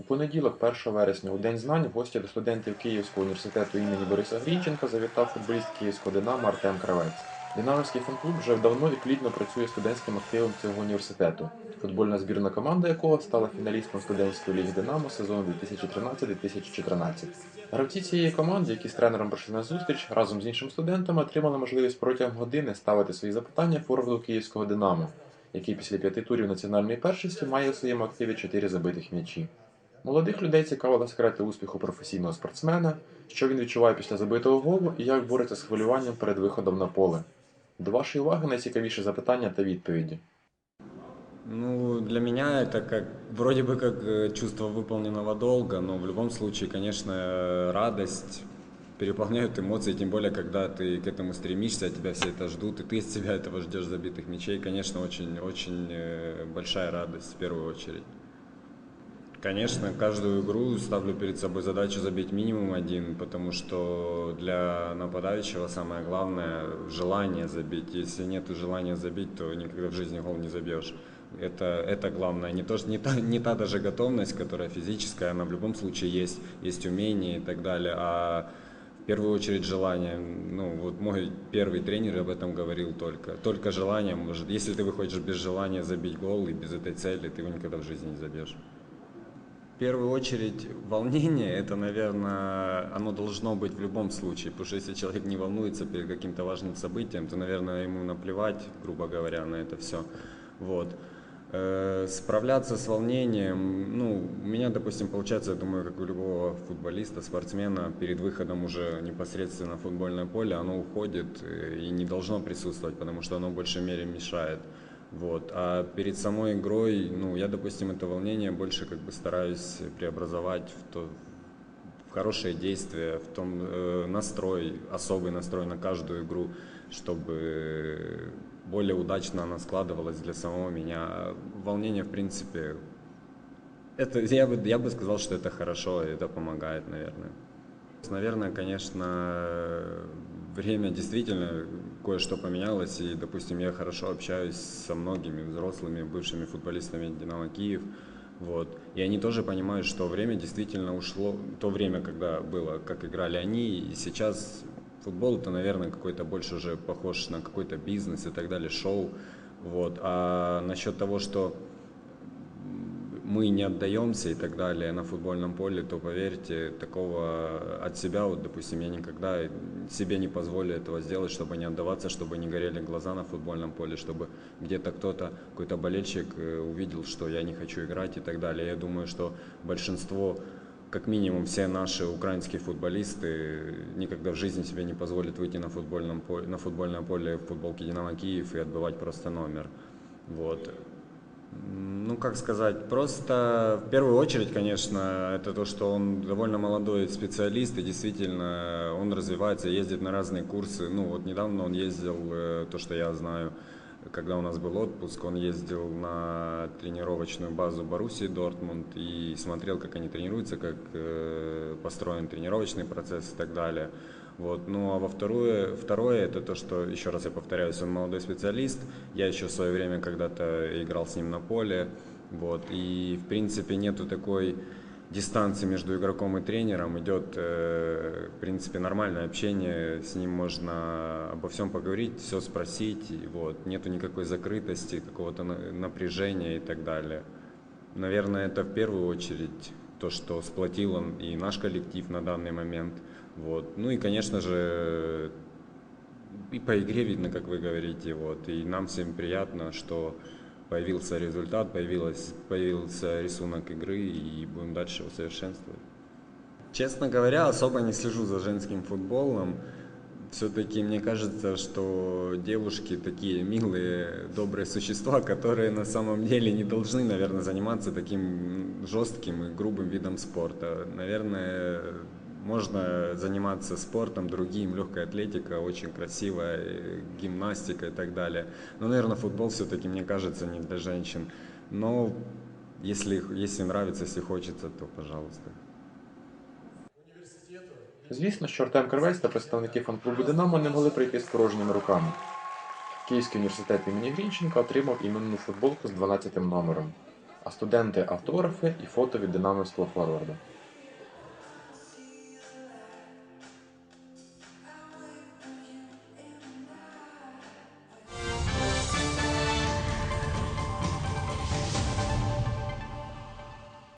У понеділок, 1 вересня, у День знань, в гості до студентів Київського університету імені Бориса Грінченка завітав футболіст Київського Динамо Артем Кравець. Динамовський фан-клуб вже давно і плідно працює студентським активом цього університету, футбольна збірна команда якого стала фіналістом студентської ліги Динамо сезону 2013-2014. Гравці цієї команди, які з тренером прийшли на зустріч, разом з іншими студентами отримали можливість протягом години ставити свої запитання форварду Київського Динамо, який після п'яти турів національної першості має у своєму активі чотири забитих м'ячі. Молодих людей цікавили секрети успіху професійного спортсмена, що він відчуває після забитого голу і як бореться з хвилюванням перед виходом на поле. До вашої уваги найцікавіші запитання та відповіді. Ну, для меня это как вроде бы как э, чувство выполненного долга, но в любом случае, конечно, э, радость переполняют эмоции, тем более, когда ты к этому стремишься, от тебя все это ждут, и ты из себя этого ждешь забитых мячей. Конечно, очень-очень э, большая радость в первую очередь. Конечно, каждую игру ставлю перед собой задачу забить минимум один, потому что для нападающего самое главное желание забить. Если нет желания забить, то никогда в жизни гол не забьешь. Это, это главное. Не, то, не, та, не та даже готовность, которая физическая, она в любом случае есть, есть умение и так далее, а в первую очередь желание. Ну, вот мой первый тренер об этом говорил только. Только желание может. Если ты выходишь без желания забить гол и без этой цели, ты его никогда в жизни не забьешь. В первую очередь волнение, это, наверное, оно должно быть в любом случае, потому что если человек не волнуется перед каким-то важным событием, то, наверное, ему наплевать, грубо говоря, на это все. Вот. Э, Справляться с волнением, ну, у меня, допустим, получается, я думаю, как у любого футболиста, спортсмена, перед выходом уже непосредственно в футбольное поле, оно уходит э, и не должно присутствовать, потому что оно в большей мере мешает. Вот. А перед самой игрой, ну, я, допустим, это волнение больше как бы стараюсь преобразовать в то, в хорошее действие, в том э, настрой, особый настрой на каждую игру, чтобы более удачно она складывалась для самого меня. Волнение, в принципе, это, я, бы, я бы сказал, что это хорошо, и это помогает, наверное. Наверное, конечно, время действительно кое-что поменялось, и, допустим, я хорошо общаюсь со многими взрослыми бывшими футболистами «Динамо Киев», вот. И они тоже понимают, что время действительно ушло, то время, когда было, как играли они, и сейчас футбол это, наверное, какой-то больше уже похож на какой-то бизнес и так далее, шоу. Вот. А насчет того, что мы не отдаемся и так далее на футбольном поле, то поверьте, такого от себя, вот, допустим, я никогда себе не позволю этого сделать, чтобы не отдаваться, чтобы не горели глаза на футбольном поле, чтобы где-то кто-то, какой-то болельщик э, увидел, что я не хочу играть и так далее. Я думаю, что большинство как минимум все наши украинские футболисты никогда в жизни себе не позволят выйти на, футбольном поле, на футбольное поле в футболке «Динамо Киев» и отбивать просто номер. Вот. Ну, как сказать, просто в первую очередь, конечно, это то, что он довольно молодой специалист, и действительно он развивается, ездит на разные курсы. Ну, вот недавно он ездил, э, то, что я знаю, когда у нас был отпуск, он ездил на тренировочную базу Боруссии Дортмунд и смотрел, как они тренируются, как э, построен тренировочный процесс и так далее. Вот. Ну а во второе, второе это то, что, еще раз я повторяюсь, он молодой специалист. Я еще в свое время когда-то играл с ним на поле. Вот. И в принципе нету такой дистанции между игроком и тренером. Идет, э, в принципе, нормальное общение. С ним можно обо всем поговорить, все спросить. Вот. Нету никакой закрытости, какого-то на- напряжения и так далее. Наверное, это в первую очередь то, что сплотил он и наш коллектив на данный момент. Вот. Ну и, конечно же, и по игре видно, как вы говорите, вот. И нам всем приятно, что появился результат, появилась, появился рисунок игры, и будем дальше его совершенствовать. Честно говоря, особо не слежу за женским футболом. Все-таки мне кажется, что девушки такие милые, добрые существа, которые на самом деле не должны, наверное, заниматься таким жестким и грубым видом спорта. Наверное, можно заниматься спортом другим, легкая атлетика, очень красивая, гимнастика и так далее. Но, наверное, футбол все-таки, мне кажется, не для женщин. Но если, если нравится, если хочется, то пожалуйста. Звісно, що Артем Кравець та представники фан-клубу Динамо не могли прийти з порожніми руками. Київський університет імені Грінченка отримав іменну футболку з 12 номером. а студенти автографи і фото від динамівського форварда.